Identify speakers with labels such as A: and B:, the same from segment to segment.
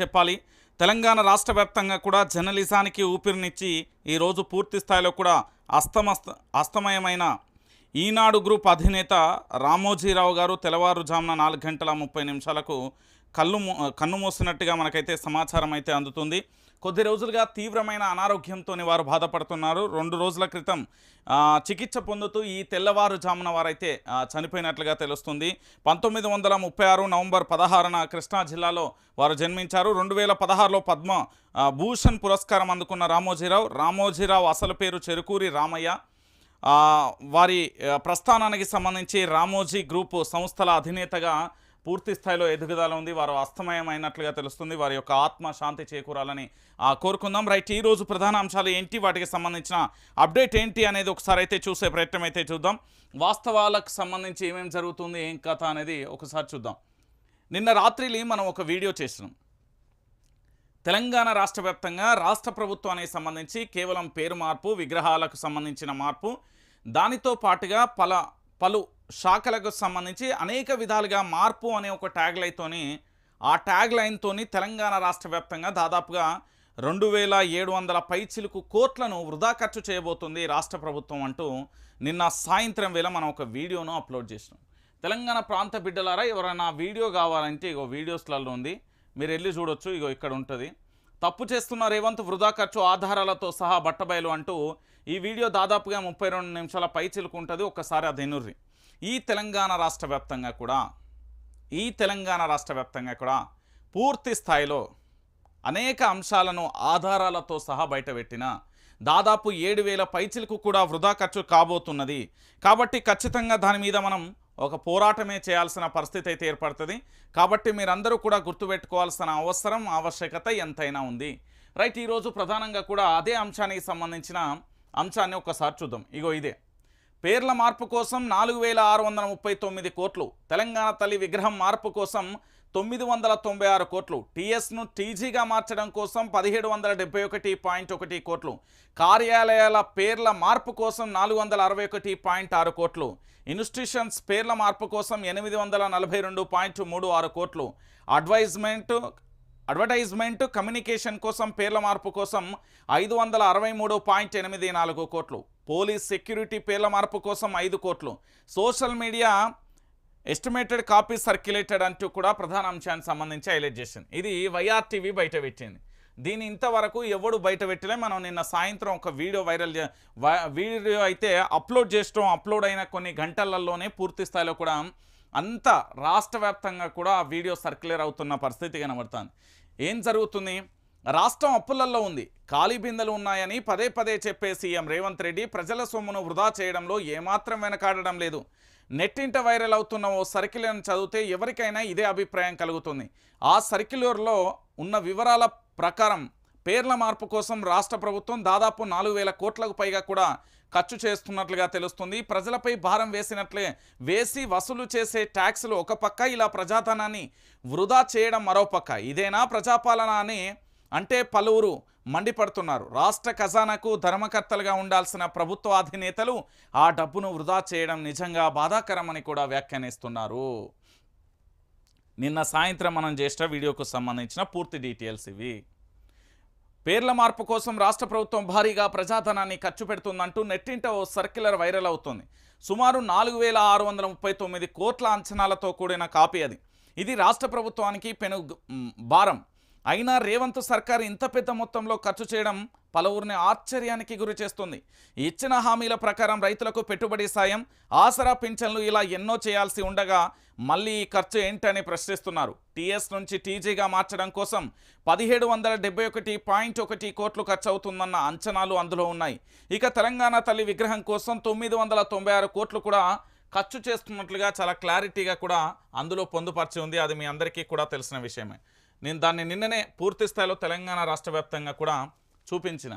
A: చెప్పాలి. తెలంగాణ రాష్ట్ర వ్యాప్తంగా కూడా జర్నలిజానికి ఊపిరినిచ్చి ఈరోజు పూర్తి స్థాయిలో కూడా అస్తమస్త అస్తమయమైన ఈనాడు గ్రూప్ అధినేత రామోజీరావు గారు తెల్లవారుజామున నాలుగు గంటల ముప్పై నిమిషాలకు కళ్ళు మూ- కన్ను మూసినట్టుగా మనకైతే సమాచారం అయితే అందుతుంది. కొద్ది రోజులుగా తీవ్రమైన అనారోగ్యంతోనే వారు బాధపడుతున్నారు. రెండు రోజుల క్రితం చికిత్స పొందుతూ ఈ తెల్లవారుజామున వారైతే చనిపోయినట్లుగా తెలుస్తుంది. పంతొమ్మిది వందల ముప్పై ఆరు నవంబర్ పదహారున కృష్ణా జిల్లాలో వారు జన్మించారు. రెండు వేల పదహారులో పద్మ భూషణ్ పురస్కారం అందుకున్న రామోజీరావు. రామోజీరావు అసలు పేరు చెరుకూరి రామయ్య. వారి ప్రస్థానానికి సంబంధించి రామోజీ గ్రూపు సంస్థల అధినేతగా పూర్తి స్థాయిలో ఎదుగుదల ఉంది. వారు అస్తమయమైనట్లుగా తెలుస్తుంది. వారి యొక్క ఆత్మ శాంతి చేకూరాలని ఆ, కోరుకుందాం. రైట్ ఈ రోజు ప్రధాన అంశాలు ఏంటి? వాటికి సంబంధించిన అప్డేట్ ఏంటి అనేది ఒకసారి అయితే చూసే ప్రయత్నం అయితే చూద్దాం. వాస్తవాలకు సంబంధించి ఏమేమి జరుగుతుంది? ఏం కథ అనేది ఒకసారి చూద్దాం. నిన్న రాత్రిలి మనం ఒక వీడియో చేసినాం. తెలంగాణ రాష్ట్ర వ్యాప్తంగా రాష్ట్ర ప్రభుత్వానికి సంబంధించి కేవలం పేరు మార్పు విగ్రహాలకు సంబంధించిన మార్పు దానితో పాటుగా పల పలు శాఖలకు సంబంధించి అనేక విధాలుగా మార్పు అనే ఒక ట్యాగ్ లైన్తోని ఆ ట్యాగ్ లైన్తోని తెలంగాణ రాష్ట్ర వ్యాప్తంగా దాదాపుగా రెండు వేల ఏడు వందల పైచిలకు కోట్లను వృధా ఖర్చు చేయబోతుంది రాష్ట్ర ప్రభుత్వం అంటూ నిన్న సాయంత్రం వేళ మనం ఒక వీడియోను అప్లోడ్ చేసినాం. తెలంగాణ ప్రాంత బిడ్డలారా ఎవరైనా వీడియో కావాలంటే ఇగో వీడియోస్లలో ఉంది మీరు వెళ్ళి చూడొచ్చు ఇగో ఇక్కడ ఉంటుంది. తప్పు చేస్తున్న రేవంత్ వృధా ఖర్చు ఆధారాలతో సహా బట్టబయలు అంటూ ఈ వీడియో దాదాపుగా ముప్పై రెండు నిమిషాల పై చిలుకుంటుంది ఒక్కసారి అది ఎనుర్రి ఈ తెలంగాణ రాష్ట్ర వ్యాప్తంగా కూడా ఈ తెలంగాణ రాష్ట్ర వ్యాప్తంగా కూడా పూర్తి స్థాయిలో అనేక అంశాలను ఆధారాలతో సహా బయటపెట్టిన దాదాపు ఏడు వేల పైచిలకు కూడా వృధా ఖర్చు కాబోతున్నది. కాబట్టి ఖచ్చితంగా దాని మీద మనం ఒక పోరాటమే చేయాల్సిన పరిస్థితి అయితే ఏర్పడుతుంది. కాబట్టి మీరందరూ కూడా గుర్తుపెట్టుకోవాల్సిన అవసరం ఆవశ్యకత ఎంతైనా ఉంది. రైట్ ఈరోజు ప్రధానంగా కూడా అదే అంశానికి సంబంధించిన అంశాన్ని ఒకసారి చూద్దాం. ఇగో ఇదే. పేర్ల మార్పు కోసం నాలుగు వేల ఆరు వందల ముప్పై తొమ్మిది కోట్లు తెలంగాణ తల్లి విగ్రహం మార్పు కోసం తొమ్మిది వందల తొంభై ఆరు కోట్లు టీఎస్ను టీజీగా మార్చడం కోసం పదిహేడు వందల డెబ్బై ఒకటి పాయింట్ ఒకటి కోట్లు కార్యాలయాల పేర్ల మార్పు కోసం నాలుగు వందల అరవై ఒకటి పాయింట్ ఆరు కోట్లు ఇన్స్టిట్యూషన్స్ పేర్ల మార్పు కోసం ఎనిమిది వందల నలభై రెండు పాయింట్ మూడు ఆరు కోట్లు అడ్వైజ్మెంట్ అడ్వర్టైజ్మెంట్ కమ్యూనికేషన్ కోసం పేర్ల మార్పు కోసం ఐదు వందల అరవై మూడు పాయింట్ ఎనిమిది నాలుగు కోట్లు. పోలీస్ సెక్యూరిటీ పేర్ల మార్పు కోసం ఐదు కోట్లు. Social media estimated copy circulated అంటూ కూడా ప్రధాన అంశానికి సంబంధించి హైలైట్ చేసింది. ఇది వైఆర్టీవీ బయట పెట్టింది. దీని ఇంతవరకు ఎవడు బయట పెట్టలే. మనం నిన్న సాయంత్రం ఒక వీడియో వైరల్ వీడియో అయితే అప్లోడ్ చేస్తాం అప్లోడ్ అయిన కొన్ని గంటలలోనే పూర్తి స్థాయిలో కూడా అంత రాష్ట్ర వ్యాప్తంగా కూడా ఆ వీడియో సర్క్యులర్ అవుతున్న పరిస్థితి కనబడుతుంది. ఏం జరుగుతుంది? రాష్ట్రం అప్పులల్లో ఉంది. ఖాళీ బిందెలు ఉన్నాయని పదే పదే చెప్పే సీఎం రేవంత్ రెడ్డి ప్రజల సొమ్మును వృధా చేయడంలో ఏమాత్రం వెనకాడడం లేదు. నెట్టింట వైరల్ అవుతున్న ఓ సర్క్యులర్ని చదివితే ఎవరికైనా ఇదే అభిప్రాయం కలుగుతుంది. ఆ సర్క్యులర్లో ఉన్న వివరాల ప్రకారం పేర్ల మార్పు కోసం రాష్ట్ర ప్రభుత్వం దాదాపు నాలుగు వేల కోట్లకు పైగా కూడా ఖర్చు చేస్తున్నట్లుగా తెలుస్తుంది. ప్రజలపై భారం వేసినట్లే వేసి వసూలు చేసే ట్యాక్సులు ఒక పక్క ఇలా ప్రజాధనాన్ని వృధా చేయడం మరో పక్క. ఇదేనా ప్రజాపాలన అని అంటే పలువురు మండిపడుతున్నారు. రాష్ట్ర ఖజానాకు ధర్మకర్తలుగా ఉండాల్సిన ప్రభుత్వ అధినేతలు ఆ డబ్బును వృధా చేయడం నిజంగా బాధాకరమని కూడా వ్యాఖ్యానిస్తున్నారు. నిన్న సాయంత్రం మనం చేసిన వీడియోకు సంబంధించిన పూర్తి డీటెయిల్స్ ఇవి. పేర్ల మార్పు కోసం రాష్ట్ర ప్రభుత్వం భారీగా ప్రజాధనాన్ని ఖర్చు పెడుతుందంటూ నెట్టింట ఓ సర్క్యులర్ వైరల్ అవుతుంది. సుమారు నాలుగు వేల ఆరు వందల ముప్పై తొమ్మిది కోట్ల అంచనాలతో కూడిన కాపీ అది. ఇది రాష్ట్ర ప్రభుత్వానికి పెను భారం. అయినా రేవంత్ సర్కార్ ఇంత పెద్ద మొత్తంలో ఖర్చు చేయడం పలువురిని ఆశ్చర్యానికి గురి చేస్తుంది. ఇచ్చిన హామీల ప్రకారం రైతులకు పెట్టుబడి సాయం ఆసరా పింఛన్లు ఇలా ఎన్నో చేయాల్సి ఉండగా మళ్ళీ ఈ ఖర్చు ఏంటని ప్రశ్నిస్తున్నారు. టీఎస్ నుంచి టీజీగా మార్చడం కోసం పదిహేడు వందల డెబ్బై ఒకటి పాయింట్ ఒకటి కోట్లు ఖర్చు అవుతుందన్న అంచనాలు అందులో ఉన్నాయి. ఇక తెలంగాణ తల్లి విగ్రహం కోసం తొమ్మిది వందల తొంభై ఆరు కోట్లు కూడా ఖర్చు చేస్తున్నట్లుగా చాలా క్లారిటీగా కూడా అందులో పొందుపరిచి ఉంది. అది మీ అందరికీ కూడా తెలిసిన విషయమే. నేను దాన్ని నిన్ననే పూర్తి స్థాయిలో తెలంగాణ రాష్ట్ర వ్యాప్తంగా కూడా చూపించిన.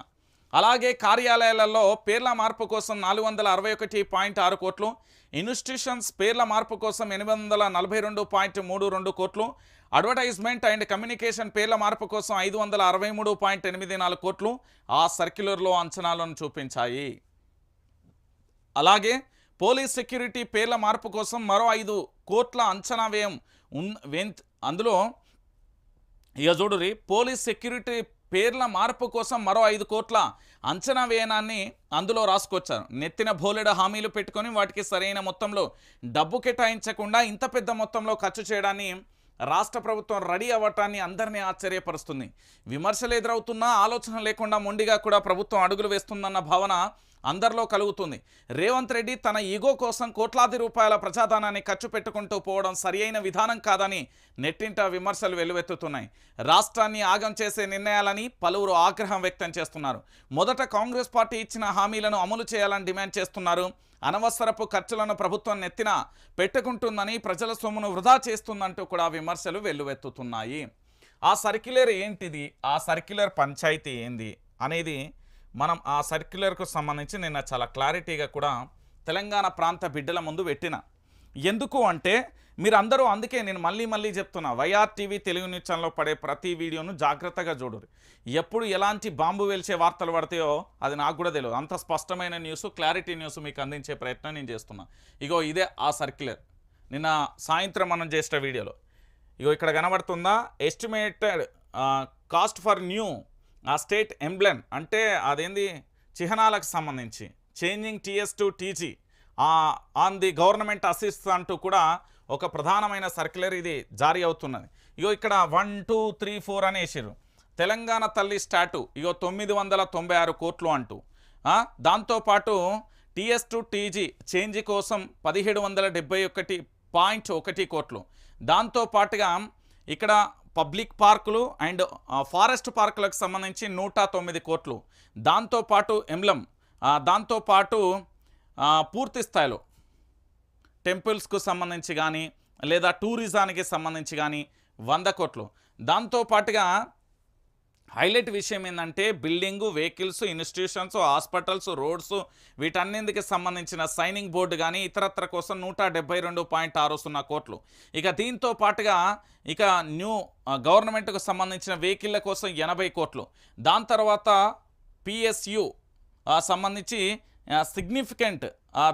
A: అలాగే కార్యాలయాలలో పేర్ల మార్పు కోసం నాలుగు వందల అరవై ఒకటి పాయింట్ ఆరు కోట్లు ఇన్స్టిట్యూషన్స్ పేర్ల మార్పు కోసం ఎనిమిది వందల నలభై రెండు పాయింట్ మూడు రెండు కోట్లు అడ్వర్టైజ్మెంట్ అండ్ కమ్యూనికేషన్ పేర్ల మార్పు కోసం ఐదు వందల అరవై మూడు పాయింట్ ఎనిమిది నాలుగు కోట్లు ఆ సర్క్యులర్లో అంచనాలను చూపించాయి. అలాగే పోలీస్ సెక్యూరిటీ పేర్ల మార్పు కోసం మరో ఐదు కోట్ల అంచనా వ్యయం అందులో ఇక చూడురి పోలీస్ సెక్యూరిటీ పేర్ల మార్పు కోసం మరో ఐదు కోట్ల అంచనా వ్యయాన్ని అందులో రాసుకొచ్చారు. నెత్తిన బోలెడ హామీలు పెట్టుకొని వాటికి సరైన మొత్తంలో డబ్బు కేటాయించకుండా ఇంత పెద్ద మొత్తంలో ఖర్చు చేయడాన్ని రాష్ట్ర ప్రభుత్వం రెడీ అవ్వటాన్ని అందరినీ ఆశ్చర్యపరుస్తుంది. విమర్శలు ఎదురవుతున్నా ఆలోచన లేకుండా మొండిగా కూడా ప్రభుత్వం అడుగులు వేస్తుందన్న భావన అందరిలో కలుగుతుంది. రేవంత్ రెడ్డి తన ఈగో కోసం కోట్లాది రూపాయల ప్రజాధనాన్ని ఖర్చు పెట్టుకుంటూ పోవడం సరియైన విధానం కాదని నెట్టింట విమర్శలు వెల్లువెత్తుతున్నాయి. రాష్ట్రాన్ని ఆగం చేసే నిర్ణయాలని పలువురు ఆగ్రహం వ్యక్తం చేస్తున్నారు. మొదట కాంగ్రెస్ పార్టీ ఇచ్చిన హామీలను అమలు చేయాలని డిమాండ్ చేస్తున్నారు. అనవసరపు ఖర్చులను ప్రభుత్వం నెత్తిన పెట్టుకుంటుందని ప్రజల సొమ్మును వృధా చేస్తుందంటూ కూడా విమర్శలు వెల్లువెత్తుతున్నాయి. ఆ సర్క్యులర్ ఏంటిది? ఆ సర్క్యులర్ పంచాయతీ ఏంది? అనేది మనం ఆ సర్క్యులర్కు సంబంధించి నిన్న చాలా క్లారిటీగా కూడా తెలంగాణ ప్రాంత బిడ్డల ముందు పెట్టిన. ఎందుకు అంటే మీరందరూ అందుకే నేను మళ్ళీ మళ్ళీ చెప్తున్నా వైఆర్ టీవీ తెలుగు న్యూస్ ఛానల్లో పడే ప్రతి వీడియోను జాగ్రత్తగా చూడరు. ఎప్పుడు ఎలాంటి బాంబు వెలిచే వార్తలు పడతాయో అది నాకు కూడా తెలియదు అంత స్పష్టమైన న్యూస్ క్లారిటీ న్యూస్ మీకు అందించే ప్రయత్నం నేను చేస్తున్నా. ఇగో ఇదే ఆ సర్క్యులర్. నిన్న సాయంత్రం మనం చేసిన వీడియోలో. ఇగో ఇక్కడ కనబడుతుందా? Estimated cost for new ah state emblem అంటే అదేంది? చిహ్నాలకు సంబంధించి. Changing TS to TG. On the government assist అంటూ కూడా ఒక ప్రధానమైన సర్క్యులర్ ఇది జారీ అవుతున్నది. ఇగో ఇక్కడ వన్ టూ త్రీ ఫోర్ అని వేసారు తెలంగాణ తల్లి స్టాటు ఇగో తొమ్మిది వందల తొంభై ఆరు కోట్లు అంటూ. దాంతోపాటు టీఎస్ టు టీజీ చేంజ్ కోసం పదిహేడు వందల డెబ్బై ఒకటి పాయింట్ ఒకటి కోట్లు. దాంతోపాటుగా ఇక్కడ పబ్లిక్ పార్కులు అండ్ ఫారెస్ట్ పార్కులకు సంబంధించి నూట తొమ్మిది కోట్లు. దాంతోపాటు ఎమ్లం దాంతోపాటు పూర్తి స్థాయిలో టెంపుల్స్కు సంబంధించి కానీ లేదా టూరిజానికి సంబంధించి కానీ వంద కోట్లు. దాంతోపాటుగా హైలైట్ విషయం ఏంటంటే building vehicles institutions hospitals roads వీటన్నింటికి సంబంధించిన సైనింగ్ బోర్డు కానీ ఇతరత్ర కోసం నూట డెబ్బై రెండు పాయింట్ ఆరు సున్నా కోట్లు. ఇక దీంతో పాటుగా ఇక న్యూ గవర్నమెంట్కు సంబంధించిన వెహికల్ల కోసం ఎనభై కోట్లు. దాని తర్వాత పిఎస్యు సంబంధించి సిగ్నిఫికెంట్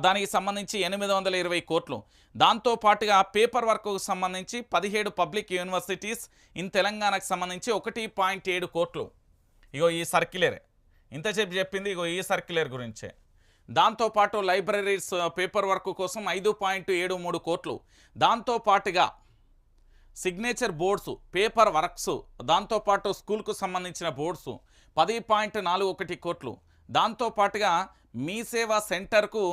A: దానికి సంబంధించి ఎనిమిది వందల ఇరవై కోట్లు. దాంతోపాటుగా పేపర్ వర్క్కు సంబంధించి పదిహేడు పబ్లిక్ యూనివర్సిటీస్ ఇన్ తెలంగాణకు సంబంధించి ఒకటి పాయింట్ ఏడు కోట్లు. ఇగో ఈ సర్క్యులర్. ఇంతసేపు చెప్పింది ఇగో ఈ సర్క్యులర్ గురించే. దాంతోపాటు లైబ్రరీస్ పేపర్ వర్క్ కోసం ఐదు పాయింట్ ఏడు మూడు కోట్లు. దాంతోపాటుగా సిగ్నేచర్ బోర్డ్స్ పేపర్ వర్క్స్ దాంతోపాటు స్కూల్కు సంబంధించిన బోర్డ్స్ పది పాయింట్ నాలుగు ఒకటి కోట్లు. దాంతోపాటుగా మీ సేవా సెంటర్కు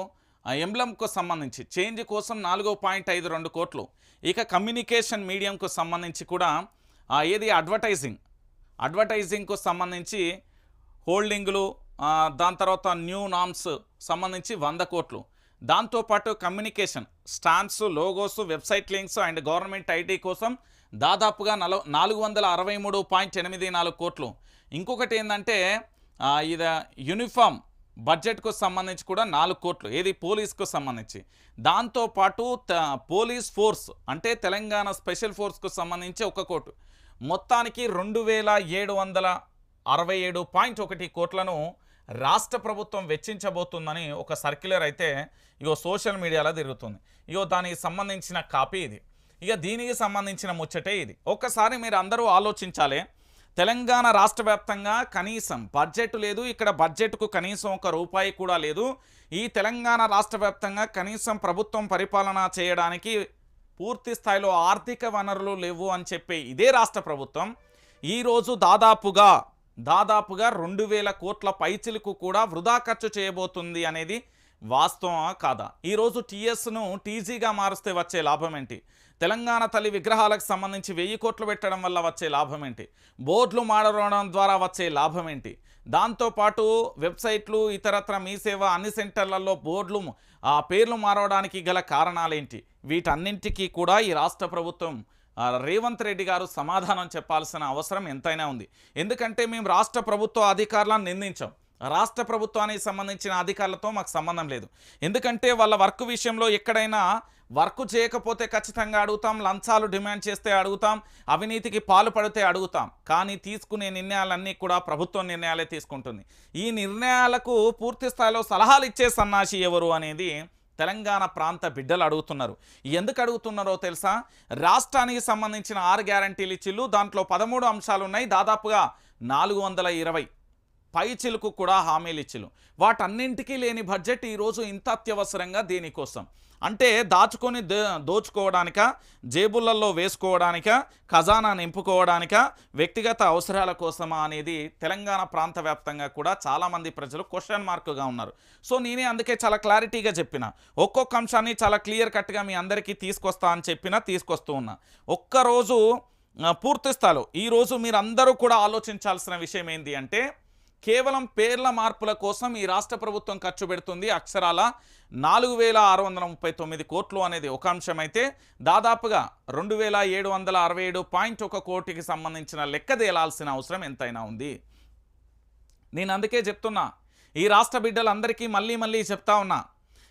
A: ఎంబ్లంకు సంబంధించి చేంజ్ కోసం నాలుగో పాయింట్ ఐదు రెండు కోట్లు. ఇక కమ్యూనికేషన్ మీడియంకు సంబంధించి కూడా ఏది అడ్వర్టైజింగ్? అడ్వర్టైజింగ్కు సంబంధించి హోల్డింగ్లు దాని తర్వాత న్యూ నామ్స్ సంబంధించి వంద కోట్లు. దాంతోపాటు communication stamps logos website links and government IT కోసం దాదాపుగా నల నాలుగు వందల అరవై మూడు పాయింట్ ఎనిమిది నాలుగు కోట్లు. ఇంకొకటి ఏంటంటే ఇది యూనిఫామ్ బడ్జెట్కు సంబంధించి కూడా నాలుగు కోట్లు ఏది పోలీస్కు సంబంధించి. దాంతోపాటు త- పోలీస్ ఫోర్స్ అంటే తెలంగాణ స్పెషల్ ఫోర్స్కు సంబంధించి ఒక కోటు. మొత్తానికి రెండు వేల ఏడు వందల అరవై ఏడు పాయింట్ ఒకటి కోట్లను రాష్ట్ర ప్రభుత్వం వెచ్చించబోతుందని ఒక సర్క్యులర్ అయితే ఇగో సోషల్ మీడియాలో తిరుగుతుంది. ఇగో దానికి సంబంధించిన కాపీ ఇది. ఇక దీనికి సంబంధించిన ముచ్చటే ఇది. ఒక్కసారి మీరు అందరూ ఆలోచించాలి. తెలంగాణ రాష్ట్ర వ్యాప్తంగా కనీసం బడ్జెట్ లేదు. ఇక్కడ బడ్జెట్కు కనీసం ఒక రూపాయి కూడా లేదు. ఈ తెలంగాణ రాష్ట్ర వ్యాప్తంగా కనీసం ప్రభుత్వం పరిపాలన చేయడానికి పూర్తి స్థాయిలో ఆర్థిక వనరులు లేవు అని చెప్పే ఇదే రాష్ట్ర ప్రభుత్వం. ఈరోజు దాదాపుగా దాదాపుగా రెండు వేల కోట్ల పైచిలకు కూడా వృధా ఖర్చు చేయబోతుంది అనేది వాస్తవమా కాదా? ఈరోజు టీఎస్ను టీజీగా మారుస్తే వచ్చే లాభం ఏంటి? తెలంగాణ తల్లి విగ్రహాలకు సంబంధించి వెయ్యి కోట్లు పెట్టడం వల్ల వచ్చే లాభం ఏంటి బోర్డులు మాడడం ద్వారా వచ్చే లాభం ఏంటి దాంతోపాటు వెబ్సైట్లు ఇతరత్ర మీ సేవ అన్ని సెంటర్లలో బోర్డులు ఆ పేర్లు మారవడానికి గల కారణాలేంటి? వీటన్నింటికీ కూడా ఈ రాష్ట్ర ప్రభుత్వం రేవంత్ రెడ్డి గారు సమాధానం చెప్పాల్సిన అవసరం ఎంతైనా ఉంది. ఎందుకంటే మేము రాష్ట్ర ప్రభుత్వ అధికారులను నిందించాం. రాష్ట్ర ప్రభుత్వానికి సంబంధించిన అధికారులతో మాకు సంబంధం లేదు. ఎందుకంటే వాళ్ళ వర్క్ విషయంలో ఎక్కడైనా వర్క్ చేయకపోతే ఖచ్చితంగా అడుగుతాం లంచాలు డిమాండ్ చేస్తే అడుగుతాం అవినీతికి పాల్పడితే అడుగుతాం. కానీ తీసుకునే నిర్ణయాలన్నీ కూడా ప్రభుత్వం నిర్ణయాలే తీసుకుంటుంది. ఈ నిర్ణయాలకు పూర్తి స్థాయిలో సలహాలు ఇచ్చే సన్నాసి ఎవరు అనేది తెలంగాణ ప్రాంత బిడ్డలు అడుగుతున్నారు. ఎందుకు అడుగుతున్నారో తెలుసా? రాష్ట్రానికి సంబంధించిన ఆరు గ్యారంటీలు ఇచ్చిళ్ళు దాంట్లో పదమూడు అంశాలు ఉన్నాయి దాదాపుగా నాలుగు పై చిలుకు పైచిలకు కూడా హామీలు ఇచ్చిలు వాటన్నింటికీ లేని బడ్జెట్ ఈరోజు ఇంత అత్యవసరంగా దీనికోసం? అంటే దాచుకొని దోచుకోవడానిక జేబులలో వేసుకోవడానిక ఖజానా నింపుకోవడానిక వ్యక్తిగత అవసరాల కోసమా అనేది తెలంగాణ ప్రాంత వ్యాప్తంగా కూడా చాలామంది ప్రజలు క్వశ్చన్ మార్కుగా ఉన్నారు. సో నేనే అందుకే చాలా క్లారిటీగా చెప్పిన. ఒక్కొక్క అంశాన్ని చాలా క్లియర్ కట్గా మీ అందరికీ తీసుకొస్తా అని చెప్పినా తీసుకొస్తూ ఉన్నా. ఒక్కరోజు పూర్తిస్తాలో ఈరోజు మీరు అందరూ కూడా ఆలోచించాల్సిన విషయం ఏంటి అంటే కేవలం పేర్ల మార్పుల కోసం ఈ రాష్ట్ర ప్రభుత్వం ఖర్చు పెడుతుంది అక్షరాల నాలుగు వేల ఆరు వందల ముప్పై తొమ్మిది కోట్లు అనేది ఒక అంశం అయితే దాదాపుగా రెండు వేల ఏడు వందల అరవై ఏడు పాయింట్ ఒక కోటికి సంబంధించిన లెక్క తేలాల్సిన అవసరం ఎంతైనా ఉంది. నేను అందుకే చెప్తున్నా ఈ రాష్ట్ర బిడ్డలందరికీ మళ్ళీ మళ్ళీ చెప్తా ఉన్నా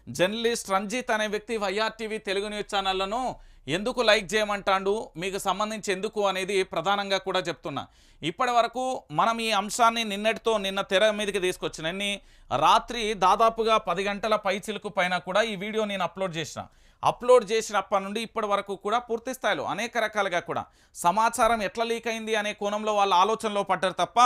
A: జర్నలిస్ట్ రంజిత్ అనే వ్యక్తి వైఆర్టీవీ తెలుగు న్యూస్ ఛానళ్ళను ఎందుకు లైక్ చేయమంటాడు? మీకు సంబంధించి ఎందుకు అనేది ప్రధానంగా కూడా చెప్తున్నా. ఇప్పటి వరకు మనం ఈ అంశాన్ని నిన్నటితో నిన్న తెర మీదకి తీసుకొచ్చిన ఎన్ని రాత్రి దాదాపుగా పది గంటల పైచిలకు పైన కూడా ఈ వీడియో నేను అప్లోడ్ చేసిన. అప్లోడ్ చేసినప్పటి నుండి ఇప్పటి వరకు కూడా పూర్తి స్థాయిలో అనేక రకాలుగా కూడా సమాచారం ఎట్లా లీక్ అయింది అనే కోణంలో వాళ్ళ ఆలోచనలో పడ్డారు తప్ప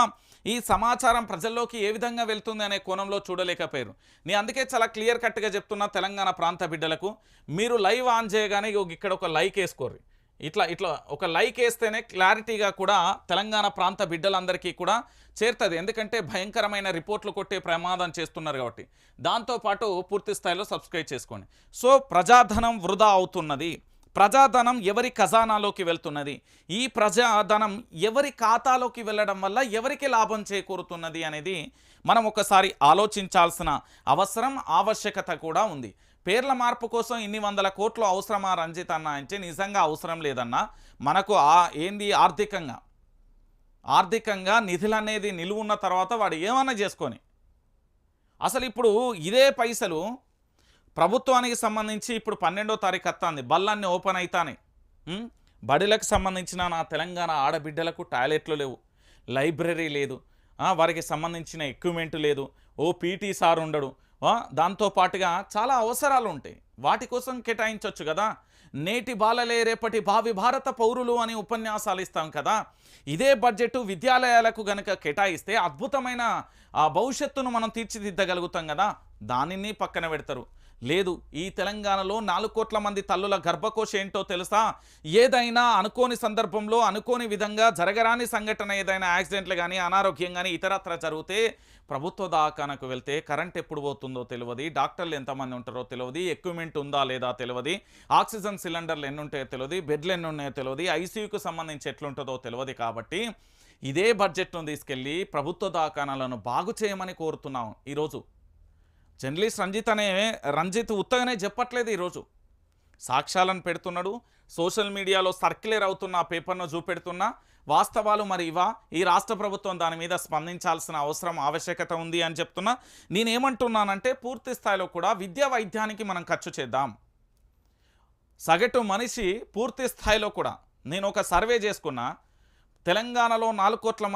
A: ఈ సమాచారం ప్రజల్లోకి ఏ విధంగా వెళ్తుంది అనే కోణంలో చూడలేకపోయారు. నేను అందుకే చాలా క్లియర్ కట్గా చెప్తున్నా తెలంగాణ ప్రాంత బిడ్డలకు మీరు లైవ్ ఆన్ చేయగానే ఇక్కడ ఒక లైక్ వేసుకోర్రి. ఇట్లా ఇట్లా ఒక లైక్ వేస్తేనే క్లారిటీగా కూడా తెలంగాణ ప్రాంత బిడ్డలందరికీ కూడా చేరుతుంది. ఎందుకంటే భయంకరమైన రిపోర్ట్లు కొట్టే ప్రమాదం చేస్తున్నారు కాబట్టి. దాంతోపాటు పూర్తి స్థాయిలో సబ్స్క్రైబ్ చేసుకోండి. సో ప్రజాధనం వృధా అవుతున్నది. ప్రజాధనం ఎవరి ఖజానాలోకి వెళ్తున్నది? ఈ ప్రజాధనం ఎవరి ఖాతాలోకి వెళ్ళడం వల్ల ఎవరికి లాభం చేకూరుతున్నది అనేది మనం ఒకసారి ఆలోచించాల్సిన అవసరం ఆవశ్యకత కూడా ఉంది. పేర్ల మార్పు కోసం ఇన్ని వందల కోట్లు అవసరమా రంజిత్ అన్న అంటే నిజంగా అవసరం లేదన్నా మనకు ఆ ఏంది ఆర్థికంగా? ఆర్థికంగా నిధులు అనేది నిలువున్న తర్వాత వాడు ఏమన్నా చేసుకొని? అసలు ఇప్పుడు ఇదే పైసలు ప్రభుత్వానికి సంబంధించి ఇప్పుడు పన్నెండో తారీఖు వస్తుంది బళ్ళన్నీ ఓపెన్ అవుతానే బడిలకు బడులకు సంబంధించిన నా తెలంగాణ ఆడబిడ్డలకు టాయిలెట్లు లేవు. లైబ్రరీ లేదు. వారికి సంబంధించిన ఎక్విప్మెంట్ లేదు. ఓ పీటీ సార్ ఉండడు. దాంతోపాటుగా దాంతో పాటుగా చాలా అవసరాలు ఉంటాయి. వాటి కోసం కేటాయించవచ్చు కదా. నేటి బాలలే రేపటి భావి భారత పౌరులు అని ఉపన్యాసాలు ఇస్తాం కదా. ఇదే బడ్జెట్ విద్యాలయాలకు గనక కేటాయిస్తే అద్భుతమైన ఆ భవిష్యత్తును మనం తీర్చిదిద్దగలుగుతాం కదా. దానిని పక్కన పెడతారు. లేదు ఈ తెలంగాణలో నాలుగు కోట్ల మంది తల్లుల గర్భకోశ ఏంటో తెలుసా? ఏదైనా అనుకోని సందర్భంలో అనుకోని విధంగా జరగరాని సంఘటన ఏదైనా యాక్సిడెంట్లు కానీ అనారోగ్యం కానీ ఇతరత్ర జరిగితే ప్రభుత్వ దాఖానకు వెళ్తే కరెంట్ ఎప్పుడు పోతుందో తెలియదు డాక్టర్లు ఎంతమంది ఉంటారో తెలియదు ఎక్విప్మెంట్ ఉందా లేదా తెలియదు ఆక్సిజన్ సిలిండర్లు ఎన్ని ఉంటాయో తెలియదు బెడ్లు ఎన్ని ఉన్నాయో తెలియదు ఐసీయూకు సంబంధించి ఎట్లుంటుందో తెలియదు కాబట్టి ఇదే బడ్జెట్ను తీసుకెళ్ళి ప్రభుత్వ దాఖానాలను బాగు చేయమని కోరుతున్నాం ఈరోజు. జర్నలిస్ట్ రంజిత్ అనే రంజిత్ ఉత్తగానే చెప్పట్లేదు ఈరోజు. సాక్ష్యాలను పెడుతున్నాడు సోషల్ మీడియాలో సర్క్యులర్ అవుతున్న ఆ పేపర్ను చూపెడుతున్నా వాస్తవాలు మరి ఇవా? ఈ రాష్ట్ర ప్రభుత్వం దాని మీద స్పందించాల్సిన అవసరం ఆవశ్యకత ఉంది అని చెప్తున్నా. నేనేమంటున్నానంటే పూర్తి స్థాయిలో కూడా విద్యా వైద్యానికి మనం ఖర్చు చేద్దాం. సగటు మనిషి పూర్తి స్థాయిలో కూడా నేను ఒక సర్వే చేసుకున్నా తెలంగాణలో నాలుగు కోట్ల